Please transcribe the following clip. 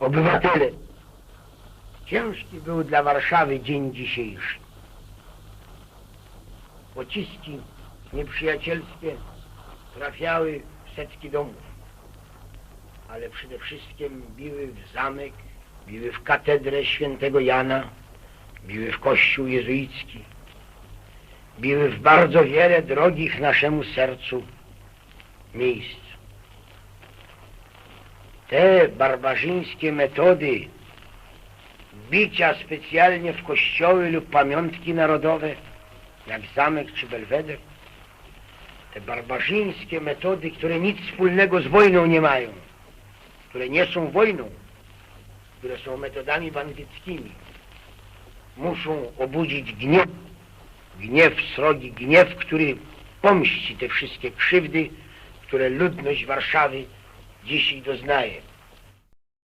obywatele, ciężki był dla Warszawy dzień dzisiejszy. Pociski nieprzyjacielskie trafiały w setki domów, ale przede wszystkim biły w zamek, biły w katedrę świętego Jana, biły w kościół jezuicki, biły w bardzo wiele drogich naszemu sercu miejsc. Te barbarzyńskie metody bicia specjalnie w kościoły lub pamiątki narodowe, jak zamek czy belweder, te barbarzyńskie metody, które nic wspólnego z wojną nie mają, które nie są wojną, które są metodami bandyckimi, muszą obudzić gniew, gniew srogi, gniew, który pomści te wszystkie krzywdy, które ludność Warszawy dzisiaj doznaje.